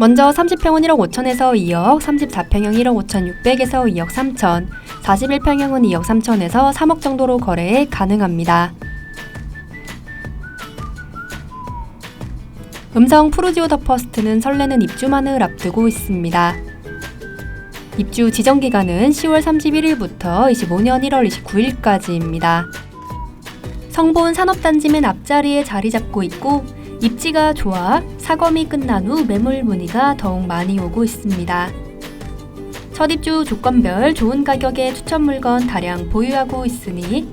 먼저 30평은 1억 5천에서 2억, 34평형 1억 5천 6백에서 2억 3천, 41평형은 2억 3천에서 3억 정도로 거래 가능합니다. 음성 프루지오 더 퍼스트는 설레는 입주만을 앞두고 있습니다. 입주 지정 기간은 10월 31일부터 25년 1월 29일까지입니다. 성본 산업단지 맨 앞자리에 자리 잡고 있고 입지가 좋아 사검이 끝난 후 매물 문의가 더욱 많이 오고 있습니다. 첫 입주 조건별 좋은 가격의 추천 물건 다량 보유하고 있으니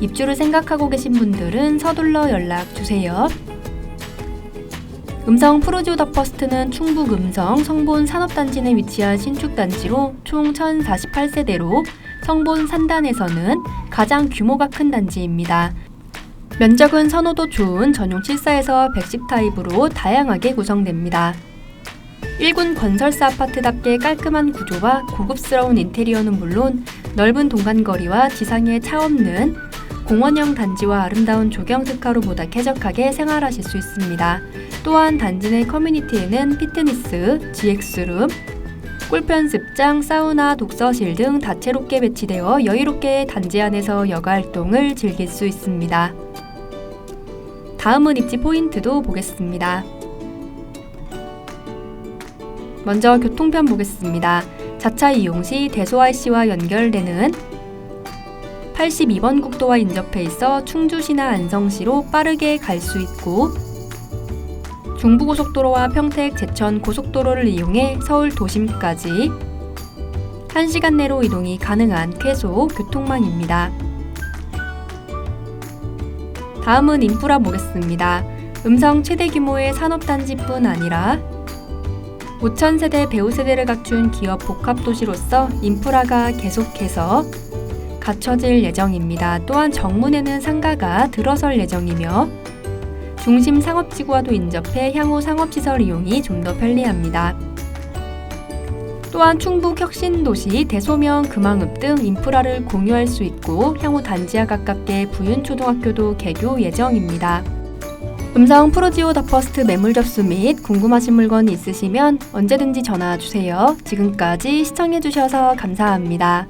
입주를 생각하고 계신 분들은 서둘러 연락 주세요. 음성 프로지오 더 퍼스트는 충북 음성 성본 산업단지 내 위치한 신축단지로 총 1048세대로 성본 산단에서는 가장 규모가 큰 단지입니다. 면적은 선호도 좋은 전용 74에서 110 타입으로 다양하게 구성됩니다. 1군 건설사 아파트답게 깔끔한 구조와 고급스러운 인테리어는 물론 넓은 동간거리와 지상에 차 없는 공원형 단지와 아름다운 조경 특화로 보다 쾌적하게 생활하실 수 있습니다. 또한 단지 내 커뮤니티에는 피트니스, GX룸, 골프 연습장, 사우나, 독서실 등 다채롭게 배치되어 여유롭게 단지 안에서 여가 활동을 즐길 수 있습니다. 다음은 입지 포인트도 보겠습니다. 먼저 교통편 보겠습니다. 자차 이용 시 대소IC와 연결되는 82번 국도와 인접해 있어 충주시나 안성시로 빠르게 갈 수 있고 중부고속도로와 평택 제천 고속도로를 이용해 서울 도심까지 1시간 내로 이동이 가능한 쾌속 교통망입니다. 다음은 인프라 보겠습니다. 음성 최대 규모의 산업단지뿐 아니라 5천 세대 배우 세대를 갖춘 기업 복합 도시로서 인프라가 계속해서 갖춰질 예정입니다. 또한 정문에는 상가가 들어설 예정이며 중심 상업지구와도 인접해 향후 상업시설 이용이 좀 더 편리합니다. 또한 충북 혁신도시 대소면 금왕읍 등 인프라를 공유할 수 있고 향후 단지와 가깝게 부윤초등학교도 개교 예정입니다. 음성 프로지오 더 퍼스트 매물 접수 및 궁금하신 물건 있으시면 언제든지 전화 주세요. 지금까지 시청해주셔서 감사합니다.